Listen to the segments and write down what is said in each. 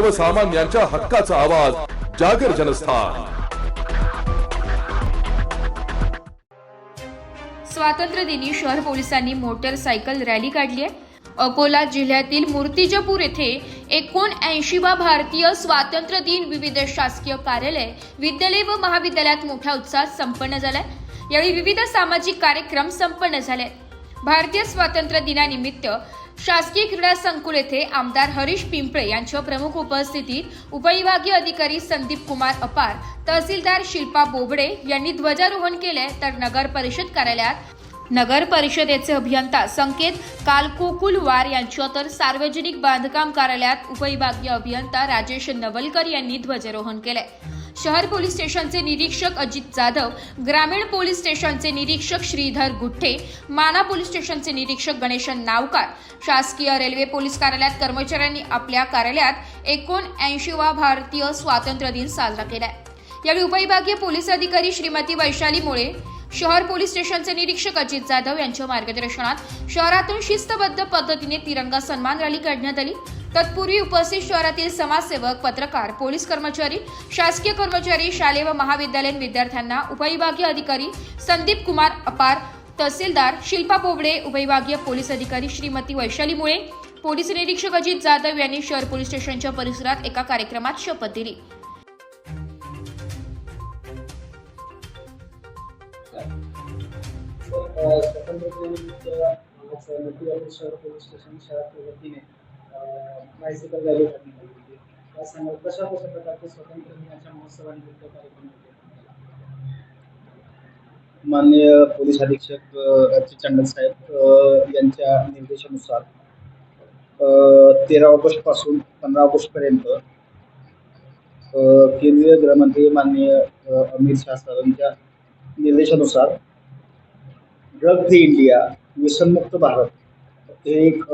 सर्वसामान्यांच्या हक्काचा आवाज जागर जनस्थान. स्वातंत्र्य दिनी शहर पोलिसांनी मोटरसायकल रॅली काढली आहे. अकोला जिल्ह्यातील मूर्तिजापूर येथे एकोणऐंशीवा भारतीय स्वातंत्र्य दिन विविध शासकीय कार्यालय विद्यालय व महाविद्यालयात मोठ्या उत्साहात संपन्न झालाय. यावेळी विविध सामाजिक कार्यक्रम संपन्न झाले भारतीय स्वातंत्र्य दिनानिमित्त शासकीय क्रीडा संकुल येथे आमदार हरीश पिंपळे यांच्या प्रमुख उपस्थितीत उपविभागीय अधिकारी संदीप कुमार अपार तहसीलदार शिल्पा बोबडे यांनी ध्वजारोहण केले तर नगर परिषद कार्यालयात नगर परिषदेचे अभियंता संकेत कालकोकुलवार यांच्या तर सार्वजनिक बांधकाम कार्यालयात उपविभागीय अभियंता राजेश नवलकर यांनी ध्वजारोहण केले. शहर पोलीस स्टेशनचे निरीक्षक अजित जाधव ग्रामीण पोलीस स्टेशनचे निरीक्षक श्रीधर गुठ्ठे माना पोलीस स्टेशनचे निरीक्षक गणेशन नावकार शासकीय रेल्वे पोलीस कार्यालयात कर्मचाऱ्यांनी आपल्या कार्यालयात एकोणऐंशीवा भारतीय स्वातंत्र्य दिन साजरा केला यावेळी उपविभागीय पोलीस अधिकारी श्रीमती वैशाली मुळे शहर पोलीस स्टेशनचे निरीक्षक अजित जाधव यांच्या मार्गदर्शनात शहरातून शिस्तबद्ध पद्धतीने तिरंगा सन्मान रॅली काढण्यात आली. तत्पूर्वी उपस्थित शहरातील समाजसेवक पत्रकार पोलीस कर्मचारी शासकीय कर्मचारी शालेय व महाविद्यालयीन विद्यार्थ्यांना उपविभागीय अधिकारी संदीप कुमार अपार तहसीलदार शिल्पा बोबडे उपविभागीय पोलीस अधिकारी श्रीमती वैशाली मुळे पोलीस निरीक्षक अजित जाधव यांनी शहर पोलीस स्टेशनच्या परिसरात एका कार्यक्रमात शपथ दिली. होती सांगा कशा कशा प्रकारचे दिनाच्या महोत्सवानिमित्त कार्यक्रम होते माननीय पोलीस अधीक्षक अ, अर्चित चांडल साहेब यांच्या निर्देशानुसार तेरा ऑगस्टपासून पंधरा ऑगस्ट पर्यंत केंद्रीय गृहमंत्री माननीय अमित शाह यांच्या निर्देशानुसार ड्रग फ्री इंडिया व्यसनमुक्त भारत. हे एक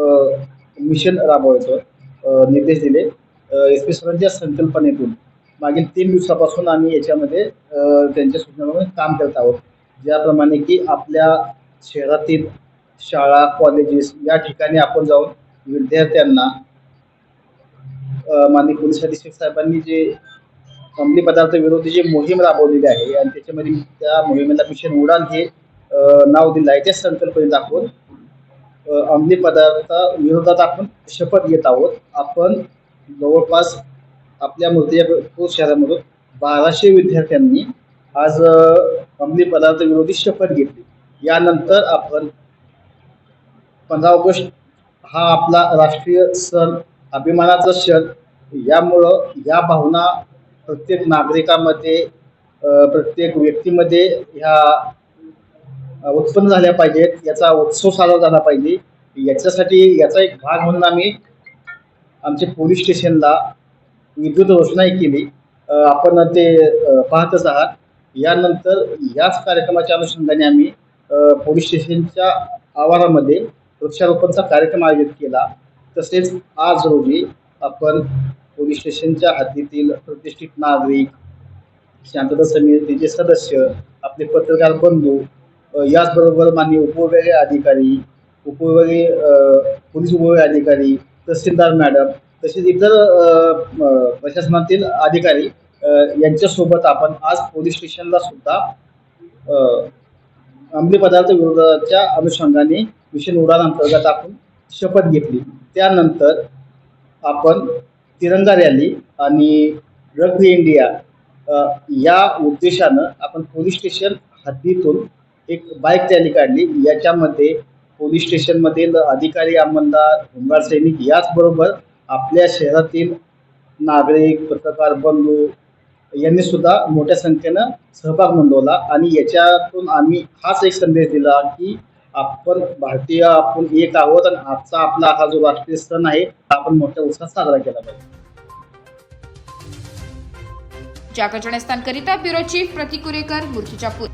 मिशन राबवायचं निर्देश दिले. एस पी सरांच्या संकल्पनेतून मागील तीन दिवसापासून आम्ही याच्यामध्ये त्यांच्या सूचनांवर काम करत आहोत. ज्याप्रमाणे की आपल्या शहरातील शाळा कॉलेजेस या ठिकाणी आपण जाऊन विद्यार्थ्यांना माननीय पोलीस अधीक्षक साहेबांनी जे अंमली पदार्थ विरोधी जी मोहीम राबवलेली आहे आणि त्याच्यामध्ये त्या मोहिमेला मिशन उडान हे नाव दिलं आहे त्या संकल्पने दाखवून. अंमली पदार्थ विरोधात आपण शपथ घेत आहोत. आपण जवळपास आपल्या मूर्तिजापूर शहरामधून बाराशे विद्यार्थ्यांनी आज अंमली पदार्थ विरोधी शपथ घेतली. यानंतर आपण पंधरा ऑगस्ट हा आपला राष्ट्रीय सण अभिमानाचा क्षण यामुळं या भावना प्रत्येक नागरिकामध्ये प्रत्येक व्यक्तीमध्ये ह्या उत्पन्न झाल्या पाहिजेत याचा उत्सव साजरा झाला पाहिजे. याच्यासाठी याचा एक भाग म्हणून आम्ही आमच्या पोलीस स्टेशनला विद्युत रोषणाई केली. आपण ते पाहतच आहात. यानंतर याच कार्यक्रमाच्या अनुषंगाने आम्ही पोलीस स्टेशनच्या आवारामध्ये वृक्षारोपणचा कार्यक्रम आयोजित केला. तसेच आज रोजी आपण पोलीस स्टेशनच्या हद्दीतील प्रतिष्ठित नागरिक शांतता समितीचे सदस्य आपले पत्रकार बंधू याचबरोबर मान्य उपविभागीय अधिकारी उपविभागीय पोलीस उपविभागीय अधिकारी तहसीलदार मॅडम तसेच इतर प्रशासनातील अधिकारी यांच्यासोबत आपण आज पोलीस स्टेशनला सुद्धा अंमली पदार्थ विरोधाच्या अनुषंगाने मिशन उडान अंतर्गत आपण शपथ घेतली. त्यानंतर आपण तिरंगा रॅली आणि ड्रग फ्री इंडिया या उद्देशानं आपण पोलीस स्टेशन हद्दीतून एक बाईक त्यांनी काढली. याच्यामध्ये पोलीस स्टेशनमधील अधिकारी अंमलदार होमगार्ड सैनिक याचबरोबर आपल्या शहरातील नागरिक पत्रकार बंधू यांनी सुद्धा मोठ्या संख्येनं सहभाग नोंदवला. आणि याच्यातून आम्ही हाच एक संदेश दिला की आपण भारतीय आपण एक आहोत आणि आजचा आपला हा जो राष्ट्रीय सण आहे हा आपण मोठ्या उत्साहात साजरा केला पाहिजे. जागरणस्थानकरिता ब्युरो चीफ प्रतिकुरेकर मूर्तिजापूर